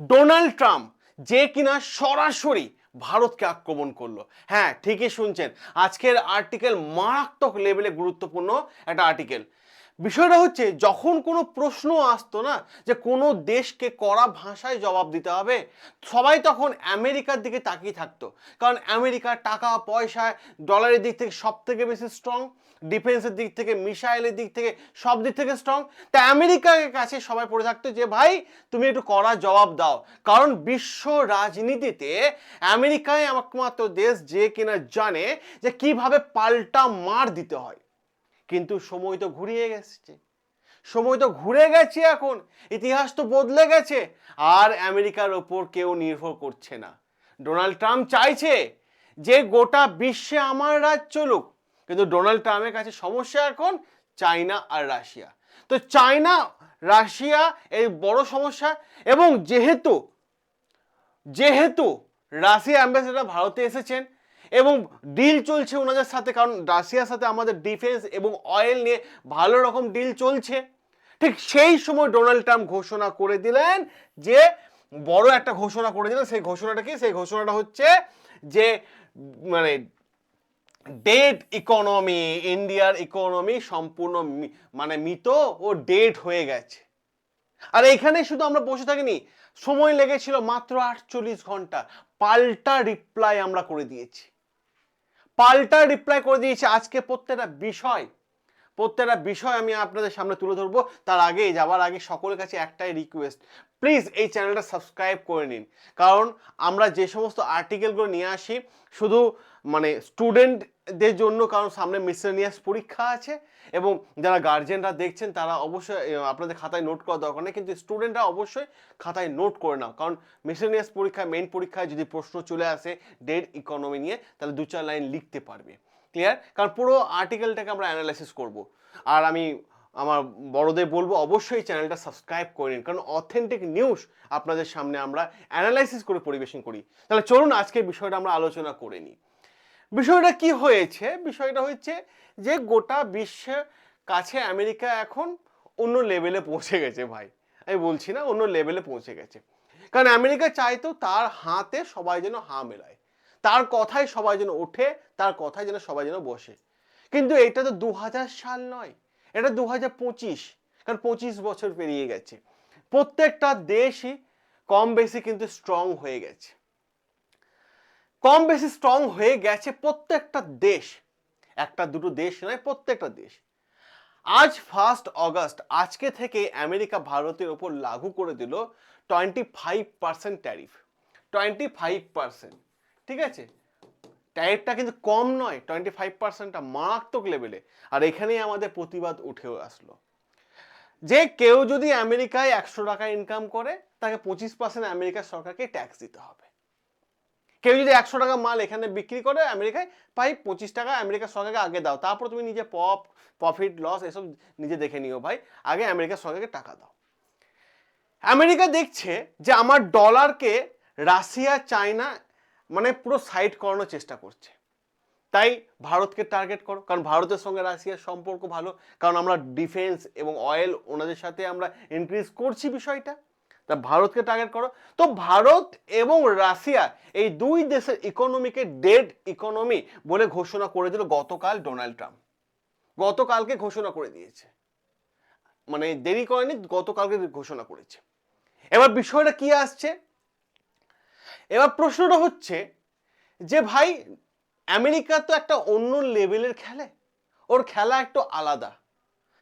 Donald Trump যে কিনা সরাসরি ভারতকে আক্রমণ করল। হ্যাঁ ঠিকই শুনছেন। আজকের আর্টিকেল মারাত্মক লেভেলে গুরুত্বপূর্ণ একটা আর্টিকেল বিষয়টা হচ্ছে, যখন কোনো প্রশ্ন আসতো না যে কোনো দেশকে কড়া ভাষায় জবাব দিতে হবে, সবাই তখন আমেরিকার দিকে তাকিয়ে থাকতো। কারণ আমেরিকার টাকা, পয়সা, ডলারের দিক থেকে সব থেকে বেশি স্ট্রং ডিফেন্সের দিক থেকে মিসাইলের দিক থেকে সব দিক থেকে স্ট্রং তা আমেরিকার কাছে সবাই পড়ে থাকতো যে, ভাই, তুমি একটু কড়া জবাব দাও। কারণ বিশ্ব রাজনীতিতে আমেরিকায় একমাত্র দেশ যে কিনা জানে যে কীভাবে পাল্টা মার দিতে হয়। কিন্তু সময় তো ঘুরিয়ে গেছে। সময় তো ঘুরে গেছে এখন। ইতিহাস তো বদলে গেছে। আর আমেরিকার ওপর কেউ নির্ভর করছে না। ডোনাল্ড ট্রাম্প চাইছে যে গোটা বিশ্বে আমার রাজ চলুক। কিন্তু ডোনাল্ড ট্রাম্পের কাছে সমস্যা এখন চায়না আর রাশিয়া। তো চায়না রাশিয়া এই বড় সমস্যা এবং যেহেতু যেহেতু রাশিয়া অ্যাম্বাসেডার ভারতে এসেছেন এবং ডিল চলছে ওনাদের সাথে, কারণ রাশিয়ার সাথে আমাদের ডিফেন্স এবং অয়েল নিয়ে ভালো রকম ডিল চলছে। ঠিক সেই সময় ডোনাল্ড ট্রাম্প ঘোষণা করে দিলেন যে, বড় একটা ঘোষণা করে দিলেন, সেই ঘোষণাটা কি? সেই ঘোষণাটা হচ্ছে যে মানে ডেড ইকোনমি ইন্ডিয়ার ইকোনমি সম্পূর্ণ মানে মৃত ও ডেড হয়ে গেছে। আর এখানে শুধু আমরা বসে থাকিনি, সময় লেগেছিল মাত্র আটচল্লিশ ঘণ্টা, পাল্টা রিপ্লাই আমরা করে দিয়েছি। পাল্টা রিপ্লাই করে দিয়েছে। আজকে প্রত্যেকটা বিষয় প্রত্যেকটা বিষয় আমি আপনাদের সামনে তুলে ধরবো। তার আগে, যাওয়ার আগে সকলের কাছে একটাই রিকোয়েস্ট প্লিজ এই চ্যানেলটা সাবস্ক্রাইব করে নিন। কারণ আমরা যে সমস্ত আর্টিকেলগুলো নিয়ে আসি, শুধু মানে স্টুডেন্টদের জন্য, কারণ সামনে মিসলেনিয়াস পরীক্ষা আছে এবং যারা গার্জেনরা দেখছেন, তারা অবশ্যই আপনাদের খাতায় নোট করা দরকার নেই, কিন্তু স্টুডেন্টরা অবশ্যই খাতায় নোট করে নাও। কারণ মিসলেনিয়াস পরীক্ষায় মেন পরীক্ষায় যদি প্রশ্ন চলে আসে ডেড ইকোনমি নিয়ে, তাহলে দু চার লাইন লিখতে পারবে। ক্লিয়ার? কারণ পুরো আর্টিকেলটাকে আমরা অ্যানালাইসিস করব। আর আমি আমার বড়দের বলব অবশ্যই চ্যানেলটা সাবস্ক্রাইব করে নিন। কারণ অথেন্টিক নিউজ আপনাদের সামনে আমরা অ্যানালাইসিস করে পরিবেশন করি। তাহলে চলুন আজকে বিষয়টা আমরা আলোচনা করে নিই। বিষয়টা কি হয়েছে? বিষয়টা হচ্ছে যে গোটা বিশ্বের কাছে আমেরিকা এখন অন্য লেভেলে পৌঁছে গেছে ভাই। আমি বলছি না অন্য লেভেলে পৌঁছে গেছে। কারণ আমেরিকা চাইতো তার হাতে সবাই যেন হা মেলায়। তার কথায় সবাই যেন ওঠে, তার কথায় যেন সবাই যেন বসে। কিন্তু এটা তো দু সাল নয়। এটা দু হাজার পঁচিশ, কারণ পঁচিশ বছর পেরিয়ে গেছে। প্রত্যেকটা দেশই কম বেশি কিন্তু স্ট্রং হয়ে গেছে। কম বেশি স্ট্রং হয়ে গেছে প্রত্যেকটা দেশ। একটা, দুটো দেশ নয়, প্রত্যেকটা দেশ। আজ ফার্স্ট অগস্ট আজকে থেকে আমেরিকা ভারতের ওপর লাগু করে দিল twenty five percent tariff twenty five percent ঠিক আছে? ট্যারিফটা কিন্তু কম নয় টোয়েন্টি ফাইভ পার্সেন্টটা মারাত্মক লেভেলে আর এখানেই আমাদের প্রতিবাদ উঠেও আসলো। যে কেউ যদি আমেরিকায় একশো টাকা ইনকাম করে, তাকে পঁচিশ পার্সেন্ট আমেরিকার সরকারকে ট্যাক্স দিতে হবে। কেউ যদি একশো টাকা মাল এখানে বিক্রি করে আমেরিকায় পাই পঁচিশ টাকা আমেরিকার সরকারকে আগে দাও। তারপর তুমি নিজে পপ প্রফিট লস এসব নিজে দেখে নিও ভাই। আগে আমেরিকার সরকারকে টাকা দাও। আমেরিকা দেখছে যে আমার ডলারকে রাশিয়া, চায়না মানে পুরো সাইড করানোর চেষ্টা করছে। তাই ভারতকে টার্গেট করো, কারণ ভারতের সঙ্গে রাশিয়ার সম্পর্ক ভালো, কারণ আমরা ডিফেন্স এবং অয়েল ওনাদের সাথে আমরা ইনক্রিজ করছি বিষয়টা। তা ভারতকে টার্গেট করো। তো ভারত এবং রাশিয়া এই দুই দেশের ইকোনমিকে ডেড ইকোনমি বলে ঘোষণা করে দিল গতকাল ডোনাল্ড ট্রাম্প। গতকালকে ঘোষণা করে দিয়েছে। মানে দেরি করেনি, গতকালকে ঘোষণা করেছে। এবার বিষয়টা কি আসছে? এবার প্রশ্নটা হচ্ছে যে ভাই, আমেরিকা তো একটা অন্য লেভেলের খেলে। ওর খেলা একটু আলাদা।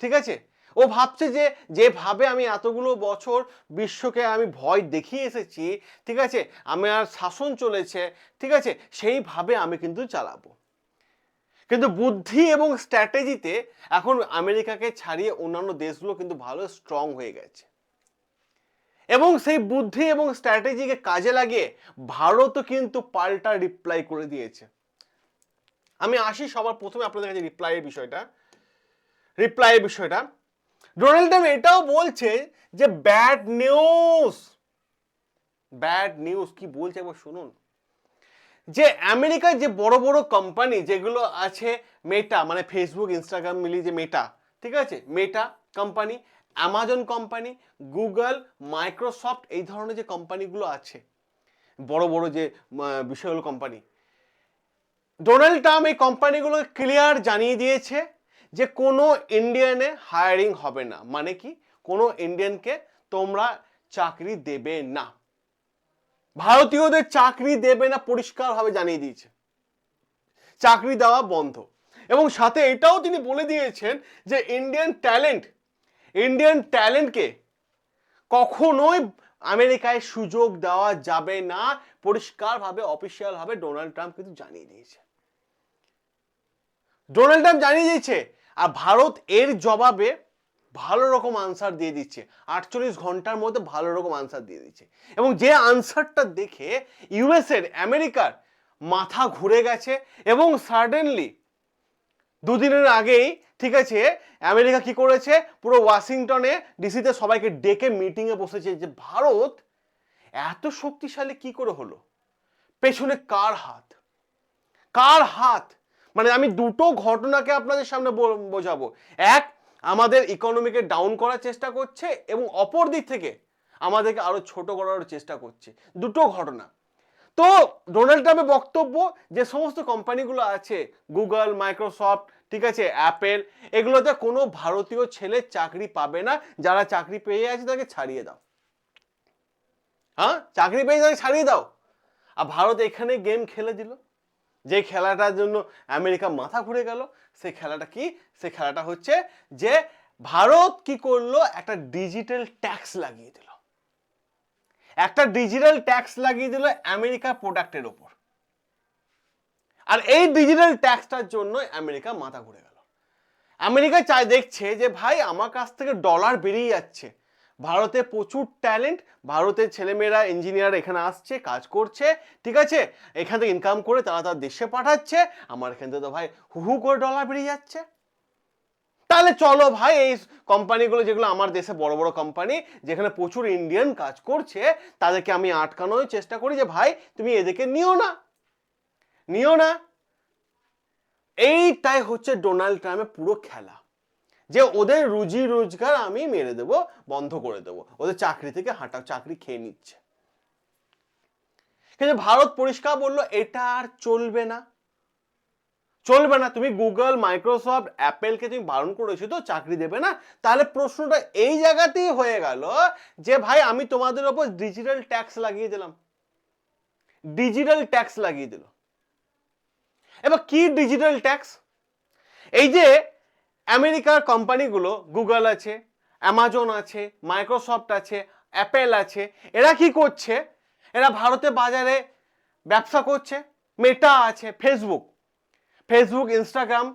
ঠিক আছে? ও ভাবছে যে যেভাবে আমি এতগুলো বছর বিশ্বকে আমি ভয় দেখিয়ে এসেছি, ঠিক আছে? আমার শাসন চলেছে, ঠিক আছে? সেইভাবে আমি কিন্তু চালাবো। কিন্তু বুদ্ধি এবং স্ট্র্যাটেজিতে এখন আমেরিকাকে ছাড়িয়ে অন্যান্য দেশগুলো কিন্তু ভালো স্ট্রং হয়ে গেছে। এবং সেই বুদ্ধি এবং স্ট্র্যাটেজিকে কাজে লাগিয়ে ভারতও কিন্তু পাল্টা রিপ্লাই করে দিয়েছে। আমি আসি সবার প্রথমে আপনাদের কাছে রিপ্লাইয়ের বিষয়টা। রিপ্লাইয়ের বিষয়টা। ডোনাল্ড ট্রাম্প এটাও বলছে যে ব্যাড নিউজ ব্যাড নিউজ কি বলছে একবার শুনুন। যে, আমেরিকার যে বড় বড় কোম্পানি যেগুলো আছে মেটা মানে ফেসবুক ইনস্টাগ্রাম মিলিয়ে যে মেটা ঠিক আছে? Meta company Amazon company Google Microsoft এই ধরনের যে কোম্পানিগুলো আছে, বড় বড় যে বিষয়গুলো কোম্পানি ডোনাল্ড ট্রাম্প এই কোম্পানিগুলো ক্লিয়ার জানিয়ে দিয়েছে যে কোনো ইন্ডিয়ানে হায়ারিং হবে না। মানে কি? কোনো ইন্ডিয়ানকে তোমরা চাকরি দেবে না। ভারতীয়দের চাকরি দেবে না পরিষ্কারভাবে জানিয়ে দিয়েছে। চাকরি দেওয়া বন্ধ। এবং সাথে এটাও তিনি বলে দিয়েছেন যে ইন্ডিয়ান ট্যালেন্ট ইন্ডিয়ান ট্যালেন্টকে কখনোই আমেরিকায় সুযোগ দেওয়া যাবে না, পরিষ্কারভাবে অফিসিয়ালভাবে ডোনাল্ড ট্রাম্প কিন্তু জানিয়ে দিয়েছে। ডোনাল্ড ট্রাম্প জানিয়ে দিয়েছে, আর ভারত এর জবাবে ভালো রকম আনসার দিয়ে দিচ্ছে। আটচল্লিশ ঘণ্টার মধ্যে ভালো রকম আনসার দিয়ে দিচ্ছে। এবং যে আনসারটা দেখে ইউএসের আমেরিকার মাথা ঘুরে গেছে এবং সাডেনলি দুদিনের আগেই, ঠিক আছে, আমেরিকা কি করেছে? পুরো ওয়াশিংটনে ডিসিতে সবাইকে ডেকে মিটিংয়ে বসেছে যে ভারত এত শক্তিশালী কি করে হলো? পেছনে কার হাত? কার হাত? মানে আমি দুটো ঘটনাকে আপনাদের সামনে বোঝাবো। এক, আমাদের ইকোনমিকে ডাউন করার চেষ্টা করছে এবং অপর দিক থেকে আমাদেরকে আরও ছোট করার চেষ্টা করছে। দুটো ঘটনা। তো ডোনাল্ড ট্রাম্পের বক্তব্য যে সমস্ত কোম্পানিগুলো আছে গুগল মাইক্রোসফট ঠিক আছে অ্যাপেল এগুলোতে কোনো ভারতীয় ছেলে চাকরি পাবে না। যারা চাকরি পেয়ে আছে তাকে ছাড়িয়ে দাও। হ্যাঁ? চাকরি পেয়ে তাকে ছাড়িয়ে দাও। আর ভারত এখানে গেম খেলে দিল। যে খেলাটার জন্য আমেরিকা মাথা ঘুরে গেল সেই খেলাটা কি? সে খেলাটা হচ্ছে যে ভারত কি করল? একটা ডিজিটাল ট্যাক্স লাগিয়ে দিল। একটা ডিজিটাল ট্যাক্স লাগিয়ে দিল আমেরিকা প্রোডাক্টের ওপর। আর এই ডিজিটাল ট্যাক্সটার জন্য আমেরিকা মাথা ঘুরে গেল। আমেরিকা চাই দেখছে যে, ভাই, আমার কাছ থেকে ডলার বেরিয়ে যাচ্ছে। ভারতে প্রচুর ট্যালেন্ট ভারতের ছেলেমেয়েরা ইঞ্জিনিয়ার এখানে আসছে, কাজ করছে, ঠিক আছে? এখান থেকে ইনকাম করে তারা তার দেশে পাঠাচ্ছে। আমার এখান থেকে তো ভাই হু হু করে ডলার বেরিয়ে যাচ্ছে। তাহলে চলো ভাই, এই কোম্পানিগুলো যেগুলো আমার দেশে বড় বড় কোম্পানি যেখানে প্রচুর ইন্ডিয়ান কাজ করছে, তাদেরকে আমি আটকানোর চেষ্টা করি যে ভাই, তুমি এদেরকে নিও না। নিও না। এইটাই হচ্ছে ডোনাল্ড ট্রাম্পের পুরো খেলা। যে ওদের রুজি রোজগার আমি মেরে দেব, বন্ধ করে দেব। ওদের চাকরি থেকে হাঁটা চাকরি খেয়ে নিচ্ছে। কিন্তু ভারত পরিষ্কার বলল, এটা আর চলবে না। চলবে না। তুমি গুগল মাইক্রোসফট অ্যাপেলকে তুমি বারণ করেছ, তো চাকরি দেবে না। তাহলে প্রশ্নটা এই জায়গাতেই হয়ে গেল যে, ভাই, আমি তোমাদের ওপর ডিজিটাল ট্যাক্স লাগিয়ে দিলাম। ডিজিটাল ট্যাক্স লাগিয়ে দিল। এবার কি ডিজিটাল ট্যাক্স এই যে, আমেরিকার কোম্পানিগুলো গুগল আছে অ্যামাজন আছে মাইক্রোসফট আছে অ্যাপেল আছে, এরা কি করছে? এরা ভারতে বাজারে ব্যবসা করছে মেটা আছে ফেসবুক ফেসবুক ইনস্টাগ্রাম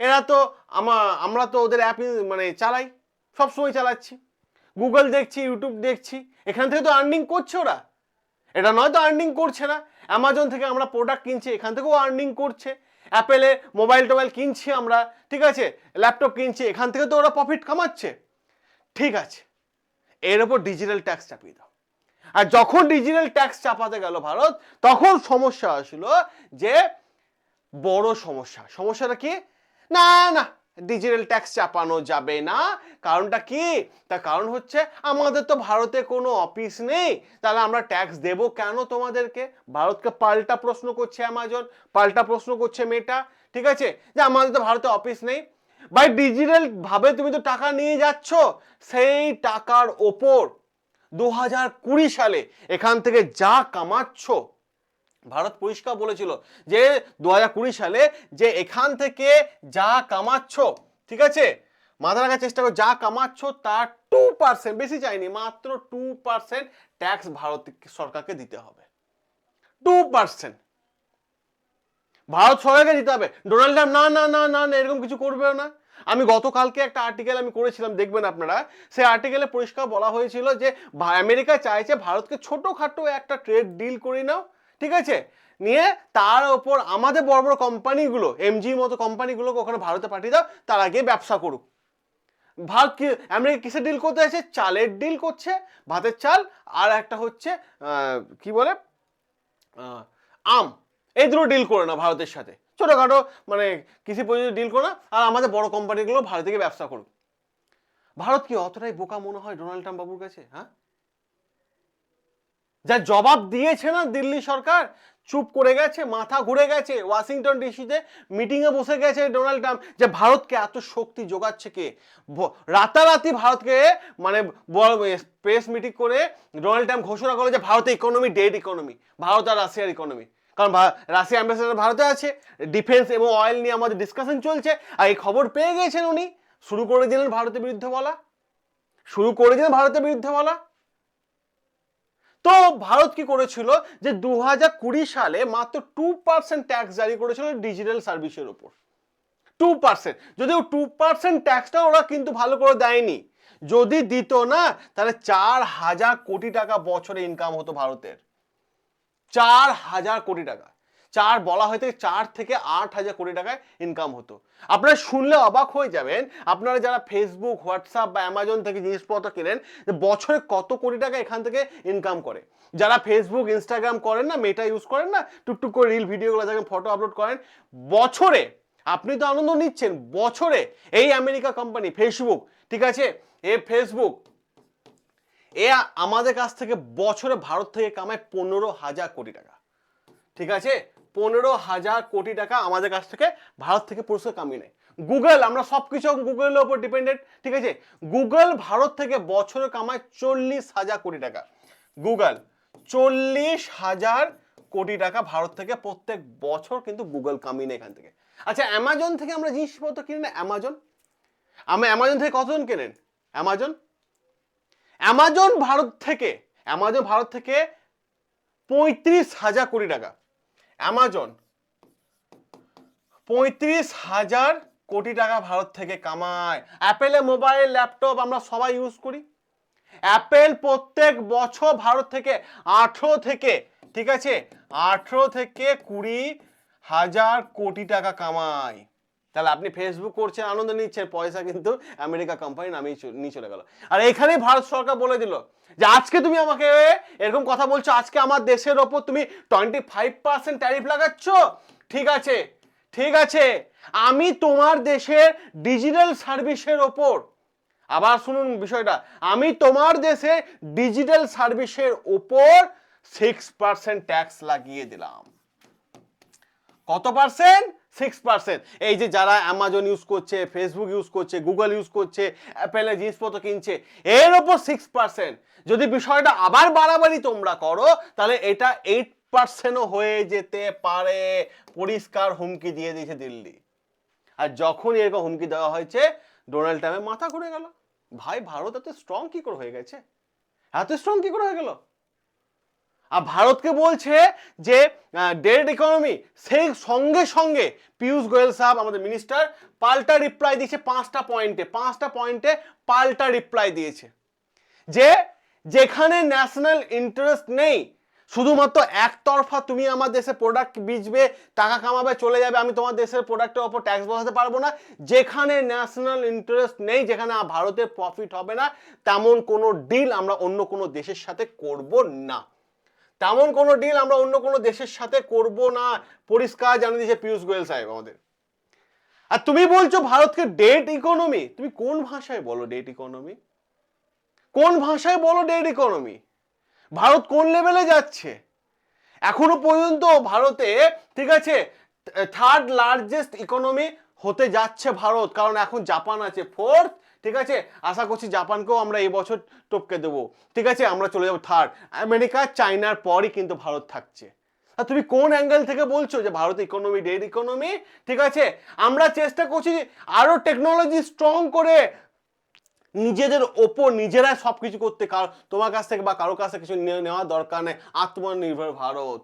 এরা তো আমা, আমরা তো ওদের অ্যাপ মানে চালাই, সবসময় চালাচ্ছি। গুগল দেখছি ইউটিউব দেখছি, এখান থেকে তো আর্নিং করছে ওরা। এটা নয় তো আর্নিং করছে না। অ্যামাজন থেকে আমরা প্রোডাক্ট কিনছি, এখান থেকেও আর্নিং করছে। অ্যাপেলে মোবাইল টোবাইল কিনছি আমরা, ঠিক আছে? ল্যাপটপ কিনছি, এখান থেকে তো ওরা প্রফিট কামাচ্ছে। ঠিক আছে, এর ওপর ডিজিটাল ট্যাক্স চাপিয়ে দাও। আর যখন ডিজিটাল ট্যাক্স চাপাতে গেল ভারত, তখন সমস্যা আসলো যে বড় সমস্যা। সমস্যাটা কি? না না ডিজিটাল ট্যাক্স চাপানো যাবে না। কারণটা কি? তার কারণ হচ্ছে আমাদের তো ভারতে কোনো অফিস নেই। তাহলে আমরা ট্যাক্স দেব কেন তোমাদেরকে? ভারতকে পাল্টা প্রশ্ন করছে অ্যামাজন পাল্টা প্রশ্ন করছে মেটা ঠিক আছে? যে আমাদের তো ভারতে অফিস নেই। বাই ডিজিটাল ভাবে তুমি তো টাকা নিয়ে যাচ্ছ, সেই টাকার ওপর দু হাজার কুড়ি সালে এখান থেকে যা কামাচ্ছ ভারত পরিষ্কার বলেছিল যে দু হাজার কুড়ি সালে যে এখান থেকে যা কামাচ্ছ, ঠিক আছে? মাথা রাখার চেষ্টা করো, যা কামাচ্ছ তার টু পার্সেন্ট বেশি চাইনি, মাত্র টু পার্সেন্ট ট্যাক্স ভারত সরকারকে দিতে হবে। টু পার্সেন্ট ভারত সরকারকে দিতে হবে। ডোনাল্ড ট্রাম্প না না না না এরকম কিছু করবেও না। আমি গতকালকে একটা আর্টিকেল আমি করেছিলাম, দেখবেন আপনারা। সেই আর্টিকেলে পরিষ্কার বলা হয়েছিল যে আমেরিকা চাইছে ভারতকে ছোটোখাটো একটা ট্রেড ডিল করে নাও ঠিক আছে? নিয়ে তার ওপর আমাদের বড় বড় কোম্পানিগুলো এমজির মতো কোম্পানিগুলোকে ওখানে ভারতে পাঠিয়ে দাও, তার আগে ব্যবসা করুক। কি আমেরিকা কিসের ডিল করতে আছে চালের ডিল করছে, ভাতের চাল, আর একটা হচ্ছে কি বলে? আম। এই দুটো ডিল করে না ভারতের সাথে। ছোটোখাটো মানে কৃষি পদ্ধতি ডিল করে না আর আমাদের বড় কোম্পানিগুলো ভারত থেকে ব্যবসা করুক। ভারত কি অতটাই বোকা মনে হয় ডোনাল্ড ট্রাম্প বাবুর কাছে হ্যাঁ? যা জবাব দিয়েছে না দিল্লি সরকার, চুপ করে গেছে, মাথা ঘুরে গেছে, ওয়াশিংটন ডিসিতে মিটিংয়ে বসে গেছে ডোনাল্ড ট্রাম্প। যে ভারতকে এত শক্তি যোগাচ্ছে কে? রাতারাতি ভারতকে মানে প্রেস মিটিং করে ডোনাল্ড ট্রাম্প ঘোষণা করে যে ভারতের ইকোনমি ডেড ইকোনমি ভারত আর রাশিয়ার ইকোনমি কারণ রাশিয়া অ্যাম্বাসেডার ভারতে আছে ডিফেন্স এবং অয়েল নিয়ে আমাদের ডিসকাশন চলছে, আর এই খবর পেয়ে গেছেন উনি। শুরু করে দিলেন ভারতের বিরুদ্ধে বলা। শুরু করে দিলেন ভারতের বিরুদ্ধে বলা। তো ভারত কি করেছিল? যে দু হাজার কুড়ি সালে মাত্র টু পার্সেন্ট ট্যাক্স জারি করেছিল ডিজিটাল সার্ভিসের উপর টু পার্সেন্ট যদিও টু পার্সেন্ট ট্যাক্সটা ওরা কিন্তু ভালো করে দেয়নি। যদি দিত না, তাহলে চার হাজার কোটি টাকা বছরে ইনকাম হতো ভারতের। চার হাজার কোটি টাকা। চার বলা হয় থেকে, চার থেকে আট হাজার কোটি টাকায় ইনকাম হতো। আপনারা শুনলে অবাক হয়ে যাবেন, আপনারা যারা ফেসবুক হোয়াটসঅ্যাপ বা অ্যামাজন থেকে জিনিসপত্র কেনেন বছরে কত কোটি টাকা এখান থেকে ইনকাম করে। যারা ফেসবুক ইনস্টাগ্রাম করেন না মেটা ইউজ করেন না, টুকটুক করে রিল ভিডিওগুলো দেখেন ফটো আপলোড করেন, বছরে আপনি তো আনন্দ নিচ্ছেন, বছরে এই আমেরিকা কোম্পানি ফেসবুক ঠিক আছে? এ ফেসবুক এ আমাদের কাছ থেকে বছরে ভারত থেকে কামায় পনেরো হাজার কোটি টাকা, ঠিক আছে? পনেরো হাজার কোটি টাকা আমাদের কাছ থেকে ভারত থেকে পুরস্কার কামিয়ে নেয়। গুগল আমরা সব কিছু গুগলের উপর ডিপেন্ডেন্ট ঠিক আছে? গুগল ভারত থেকে বছরে কামায় চল্লিশ হাজার কোটি টাকা। গুগল চল্লিশ হাজার কোটি টাকা ভারত থেকে প্রত্যেক বছর কিন্তু গুগল কামিয়ে নেয় এখান থেকে। আচ্ছা অ্যামাজন থেকে আমরা জিনিসপত্র কিনি না অ্যামাজন আমরা অ্যামাজন থেকে কতজন কেনেন? অ্যামাজন অ্যামাজন ভারত থেকে অ্যামাজন ভারত থেকে পঁয়ত্রিশ হাজার কোটি টাকা। অ্যামাজন পঁয়ত্রিশ হাজার কোটি টাকা ভারত থেকে কামায়। অ্যাপেলে মোবাইল ল্যাপটপ আমরা সবাই ইউজ করি। অ্যাপেল প্রত্যেক বছর ভারত থেকে আঠেরো থেকে, ঠিক আছে? আঠেরো থেকে কুড়ি হাজার কোটি টাকা কামায়। তাহলে আপনি ফেসবুক করছেন, আনন্দ নিচ্ছেন, পয়সা কিন্তু আমেরিকা কোম্পানি নামিয়ে নিয়ে চলে গেল। আর এখানে ভারত সরকার বলে দিল যে আজকে তুমি আমাকে এরকম কথা বলছো, আজকে আমার দেশের ওপর তুমি টোয়েন্টি ফাইভ পার্সেন্ট ট্যারিফ লাগাচ্ছ? ঠিক আছে ঠিক আছে। আমি তোমার দেশের ডিজিটাল সার্ভিসের ওপর, আবার শুনুন বিষয়টা, আমি তোমার দেশে ডিজিটাল সার্ভিসের ওপর সিক্স পার্সেন্ট ট্যাক্স লাগিয়ে দিলাম। কত পার্সেন্ট সিক্স পার্সেন্ট এই যে যারা অ্যামাজন ইউজ করছে ফেসবুক ইউজ করছে গুগল ইউজ করছে অ্যাপেলের জিনিসপত্র কিনছে, এর ওপর সিক্স পার্সেন্ট যদি বিষয়টা আবার বাড়াবাড়ি তোমরা করো, তাহলে এটা এইট পার্সেন্টও হয়ে যেতে পারে। পরিষ্কার হুমকি দিয়ে দিয়েছে দিল্লি। আর যখন এরকম হুমকি দেওয়া হয়েছে ডোনাল্ড ট্রাম্পের মাথা ঘুরে গেল। ভাই, ভারত এত স্ট্রং কি করে হয়ে গেছে? এত স্ট্রং কি করে হয়ে গেল? আর ভারতকে বলছে যে ডেড ইকোনমি সেই সঙ্গে সঙ্গে পীয়ূষ গোয়েল সাহেব, আমাদের মিনিস্টার পাল্টা রিপ্লাই দিয়েছে পাঁচটা পয়েন্টে পাঁচটা পয়েন্টে পাল্টা রিপ্লাই দিয়েছে। যে, যেখানে ন্যাশনাল ইন্টারেস্ট নেই, শুধুমাত্র একতরফা তুমি আমার দেশে প্রোডাক্ট বেচবে, টাকা কামাবে, চলে যাবে, আমি তোমার দেশের প্রোডাক্টের ওপর ট্যাক্স বসাতে পারব না। যেখানে ন্যাশনাল ইন্টারেস্ট নেই, যেখানে ভারতের প্রফিট হবে না, তেমন কোনো ডিল আমরা অন্য কোনো দেশের সাথে করব না। তেমন কোনো ডিল আমরা অন্য কোনো দেশের সাথে করব না। পরিষ্কার জানিয়ে দিয়েছে পীয়ূষ গোয়েল সাহেব আমাদের। আর তুমি বলছো ভারতকে ডেট ইকোনমি তুমি কোন ভাষায় বলো ডেট ইকোনমি কোন ভাষায় বলো ডেট ইকোনমি ভারত কোন লেভেলে যাচ্ছে? এখনও পর্যন্ত ভারতে, ঠিক আছে থার্ড লার্জেস্ট ইকোনমি হতে যাচ্ছে ভারত, কারণ এখন জাপান আছে। ফোর্থ, ঠিক আছে? আশা করছি জাপানকেও আমরা এই বছর টপকে দেবো। ঠিক আছে? আমরা চলে যাব থার্ড। আমেরিকা, চাইনার পরই কিন্তু ভারত থাকছে। আর তুমি কোন অ্যাঙ্গেল থেকে বলছো যে ভারত ইকোনমি ডেড ইকোনমি ঠিক আছে? আমরা চেষ্টা করছি আরও টেকনোলজি স্ট্রং করে নিজেদের ওপর নিজেরা সব কিছু করতে, কার, তোমার কাছ থেকে বা কারও কাছ থেকে কিছু নিয়ে নেওয়ার দরকার নেই। আত্মনির্ভর ভারত।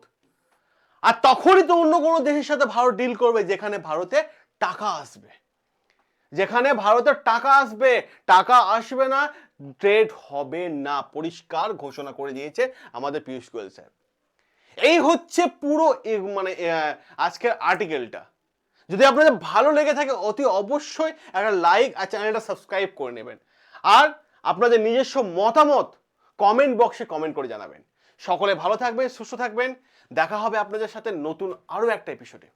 আর তখনই তো অন্য কোনো দেশের সাথে ভারত ডিল করবে যেখানে ভারতে টাকা আসবে। যেখানে ভারতের টাকা আসবে টাকা আসবে না ট্রেড হবে না, পরিষ্কার ঘোষণা করে দিয়েছে আমাদের পীয়ূষ গোয়েল স্যার। এই হচ্ছে পুরো মানে আজকের আর্টিকেলটা যদি আপনাদের ভালো লেগে থাকে, অতি অবশ্যই একটা লাইক আর চ্যানেলটা সাবস্ক্রাইব করে নেবেন। আর আপনাদের নিজস্ব মতামত কমেন্ট বক্সে কমেন্ট করে জানাবেন। সকলে ভালো থাকবেন, সুস্থ থাকবেন। দেখা হবে আপনাদের সাথে নতুন আরও একটা এপিসোডে